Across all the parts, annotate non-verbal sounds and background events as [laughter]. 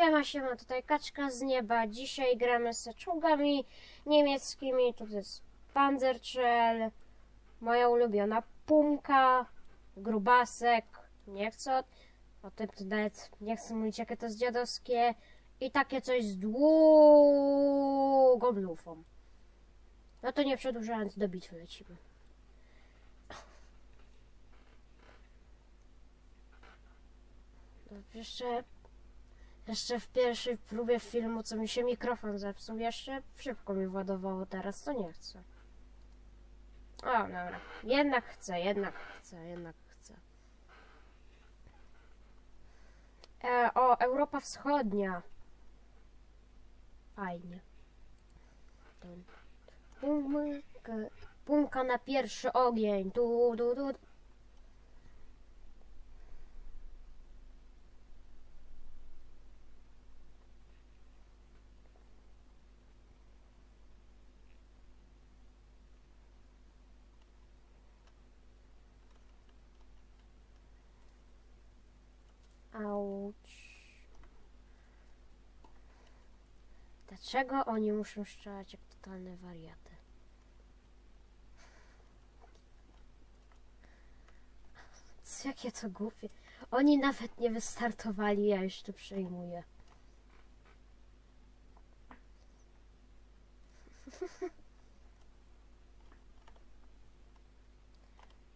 Siema, siema, tutaj kaczka z nieba. Dzisiaj gramy z czołgami niemieckimi. Tu jest Panzerczel, moja ulubiona Pumka, Grubasek, nie chcę o tym nawet nie chcę mówić jakie to jest dziadowskie i takie coś z długą lufą. No to nie przedłużając do bitwy lecimy. No, Jeszcze w pierwszej próbie filmu, co mi się mikrofon zepsuł, jeszcze szybko mi władowało, teraz to nie chcę. O, dobra. Jednak chcę, jednak chcę, jednak chcę. E, o, Europa Wschodnia. Fajnie. Pumka na pierwszy ogień. Tu, tu, tu. Dlaczego oni muszą strzelać jak totalne wariaty? Co, jakie to głupie. Oni nawet nie wystartowali, ja już to przejmuję. [laughs]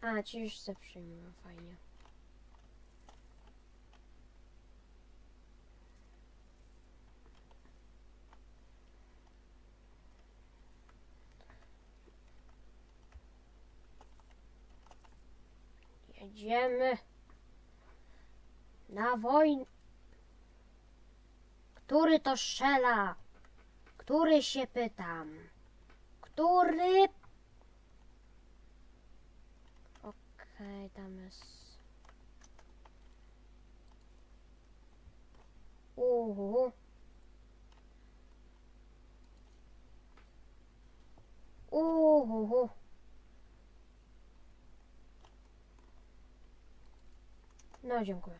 A, ci już se przyjmują, fajnie. Jedziemy na wojnę. Który to strzela? Który się pytam? Który? Okej, tam jest. Uhu. No, dziękuję.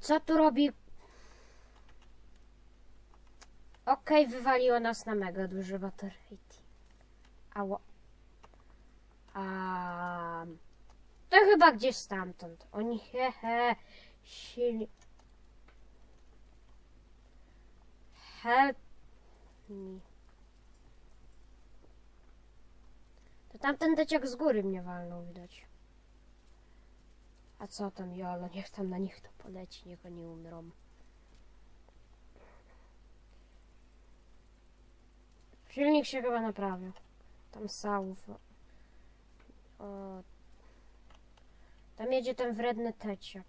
Co tu robi? Okej, wywaliło nas na mega duży battery. Ała. A to chyba gdzieś stamtąd. Oni hehe silni. Help me. Tamten deciak z góry mnie walnął, widać. A co tam, Jolo, niech tam na nich to poleci, niech oni umrą. Silnik się chyba naprawił. Tam sałów. O. Tam jedzie ten wredny teciak.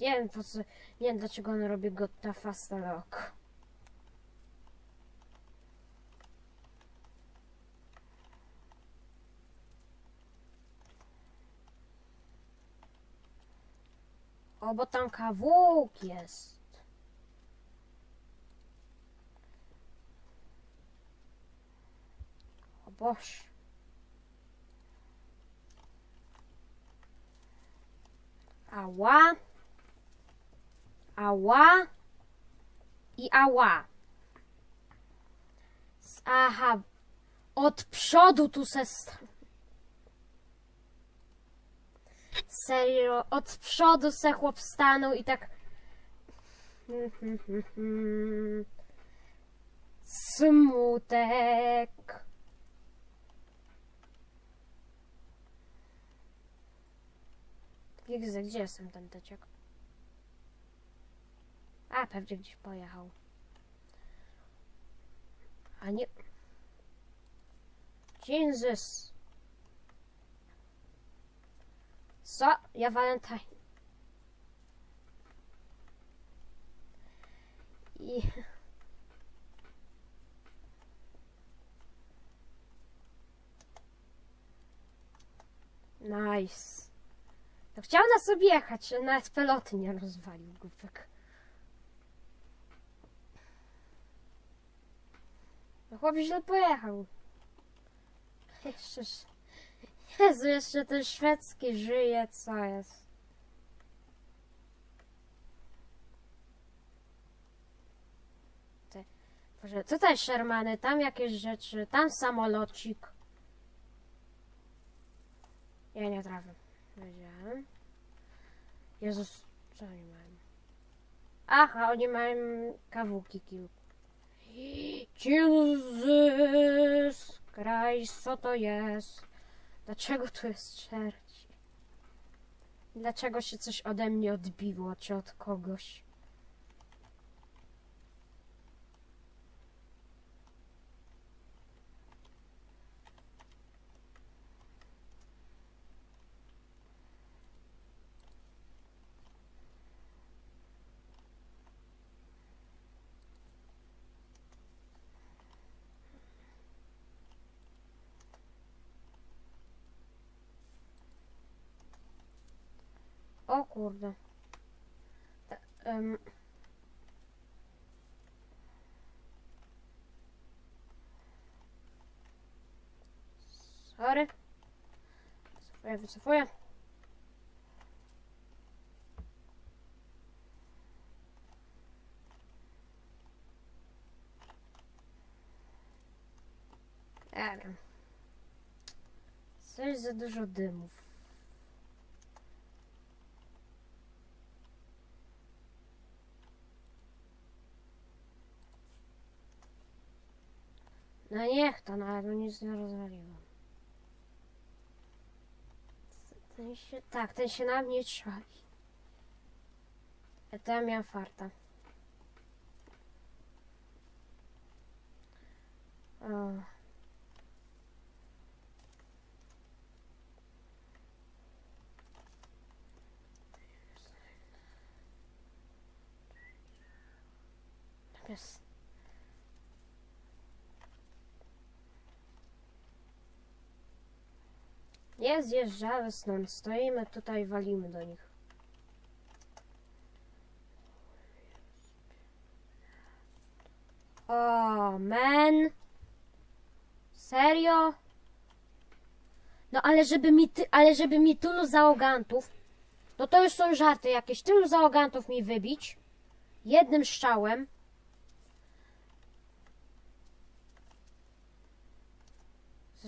Nie wiem po co, nie wiem dlaczego on robi go ta fast lock. O, bo tam kawałek jest. O Boż. Ała. Ała. I ała. Aha. Od przodu tu se sta- Serio, od przodu se chłop stanął i tak. Smutek. Gdzie, gdzie jestem ten? A, pewnie gdzieś pojechał. A nie. Jesus. Co? Ja Valentine. I... Nice. No chciał nas objechać, nawet peloty nie rozwalił, głupek. No chłop źle pojechał. [laughs] Jeszcze, Jezu, jeszcze ten szwedzki żyje, co jest? Ty, Boże, tutaj Shermany, tam jakieś rzeczy, tam samolocik. Ja nie trafię. Wiedziałem. Jezus, co oni mają? Aha, oni mają kawuki kilku. [gasps] Jezus Christ, co to jest? Dlaczego tu jest śmierć? Dlaczego się coś ode mnie odbiło, czy od kogoś? Kurde. Em. Sorry. Wycofuję, wycofuję. Wiem. Coś za dużo dymów. No niech to, nawet no nic nie rozwaliło. Ten się, tak, ten się na mnie czai. Ja to ja miałem farta. O. Jest. Nie zjeżdżamy stąd, stoimy tutaj, walimy do nich. O, men. Serio? No ale żeby mi, ty, ale żeby mi tylu załogantów, no to już są żarty jakieś, tylu załogantów mi wybić, jednym strzałem.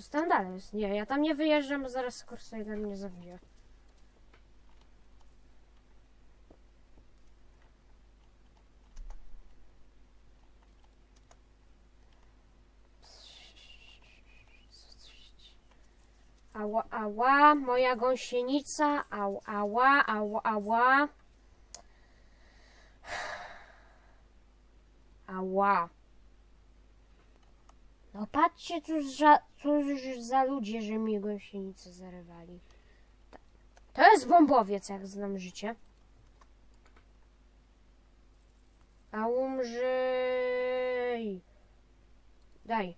Zostań dalej. Nie, ja tam nie wyjeżdżam, bo zaraz Corsair mnie zabije. Ała, ała, moja gąsienica, ała, ała, ała, ała. Ała. No patrzcie, cóż za, cóż za ludzie, że mi gąsienice zarywali. To jest bombowiec, jak znam życie. A umrzyj. Daj.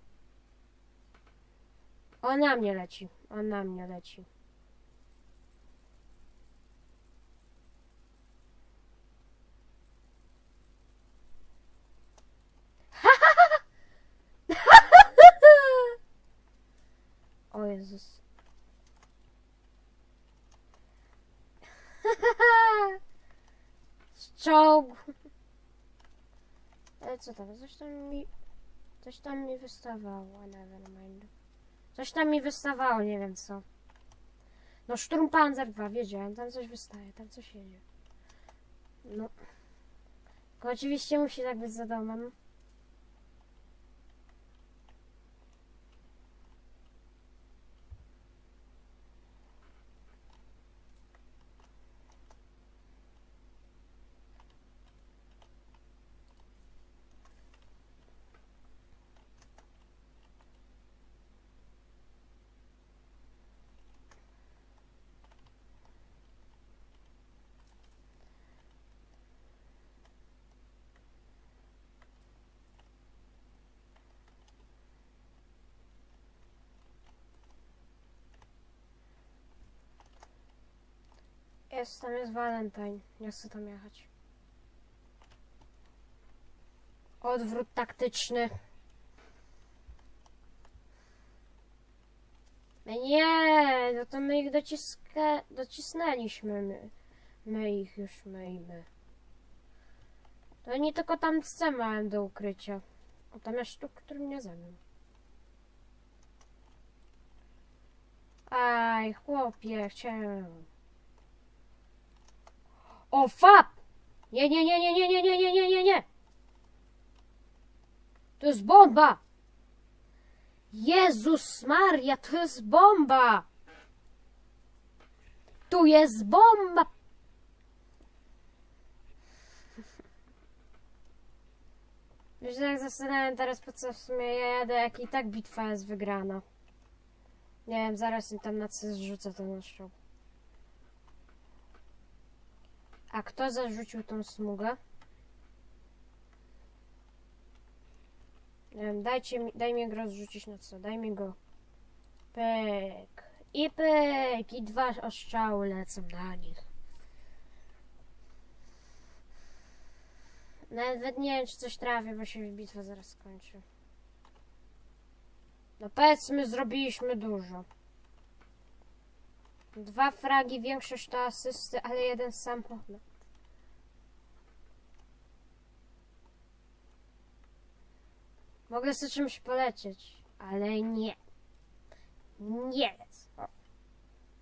On na mnie leci. On na mnie leci. O Jezus. Z czołgu. Ale co tam? Coś tam mi... Coś tam mi wystawało. Nevermind. Coś tam mi wystawało, nie wiem co. No Sturmpanzer 2, wiedziałem. Tam coś wystaje, tam coś jedzie. No. Tylko oczywiście musi tak być za domem. Jest, tam jest Valentine. Nie chcę tam jechać. Odwrót taktyczny. Nie, no to my ich dociska, docisnęliśmy. My, my ich już, my i my. To oni tylko tam C mają do ukrycia. A tam jest sztuk, który mnie zabił. Aj, chłopie, chciałem. O, fap! Nie, nie, nie, nie, nie, nie, nie, nie, nie, nie, nie! To jest bomba! Jezus Maria, to jest bomba! Tu jest bomba! Wiesz, jak zastanawiam teraz po co w sumie ja jadę, jak i tak bitwa jest wygrana. Nie wiem, zaraz im tam na co zrzucę ten oszczał. A kto zarzucił tą smugę? Dajcie mi, daj mi go rozrzucić na co, daj mi go. Pyk. I pyk. I dwa ostrzały lecą na nich. Nawet nie wiem, czy coś trafię, bo się bitwa zaraz skończy. No powiedzmy, zrobiliśmy dużo. Dwa fragi, większość to asysty, ale jeden samochód. Mogę sobie czymś polecieć, ale nie. Nie. O.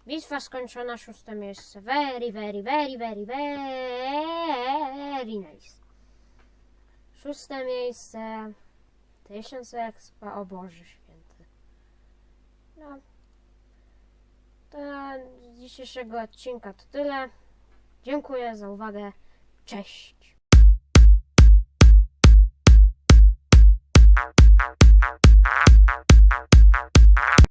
Bitwa skończona, szóste miejsce. Very, very, very, very, very nice. Szóste miejsce. Tysiąc expa, o Boże święty. No. Z dzisiejszego odcinka to tyle. Dziękuję za uwagę. Cześć.